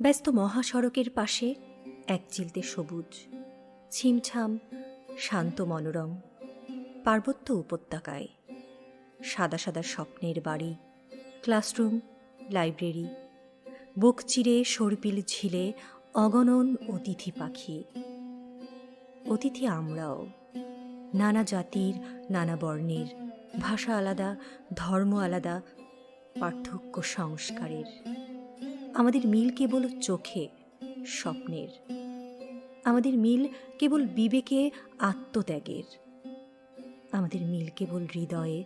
ব্যস্ত মহাসড়কের পাশে এক চিলতে সবুজ, ছিমছাম, শান্ত মনোরম পার্বত্য উপত্যকায় সাদা সাদা স্বপ্নের বাড়ি, ক্লাসরুম, লাইব্রেরি, বুক চিরে সরপিল ঝিলে অগণন অতিথি পাখি। অতিথি আমরাও, নানা জাতির, নানা বর্ণের, ভাষা আলাদা, ধর্ম আলাদা, পার্থক্য সংস্কারের। আমাদের মিল কেবল চোখে, স্বপ্নের। আমাদের মিল কেবল বিবেকে আত্মত্যাগের। আমাদের মিল কেবল হৃদয়ে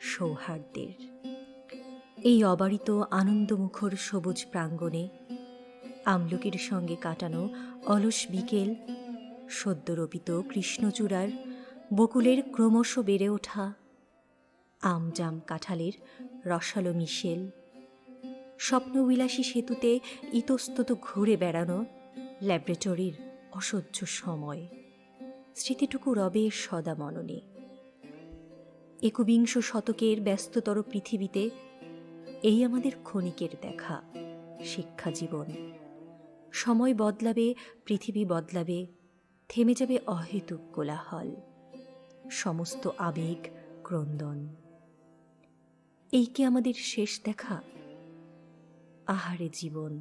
সৌহার্দ্যের। এই অবারিত আনন্দমুখর সবুজ প্রাঙ্গণে আমলকির সঙ্গে কাটানো অলস বিকেল, সদ্যরোপিত কৃষ্ণচূড়ার বকুলের ক্রমশ বেড়ে ওঠা আমজাম কাঁঠালের রসালো মিশেল। স্বপ্নবিলাসী সেতুতে ইতস্তত ঘুরে বেড়ানো ল্যাবরেটরির অসহ্য সময়। স্মৃতিটুকু রবে সদা মননে। একবিংশ শতকের ব্যস্ততর পৃথিবীতে এই আমাদের ক্ষণিকের দেখা, শিক্ষা জীবন। সময় বদলাবে, পৃথিবী বদলাবে, থেমে যাবে অহেতুক কোলাহল, সমস্ত আবেগ ক্রন্দন। এই কি আমাদের শেষ দেখা? আহারে জীবন।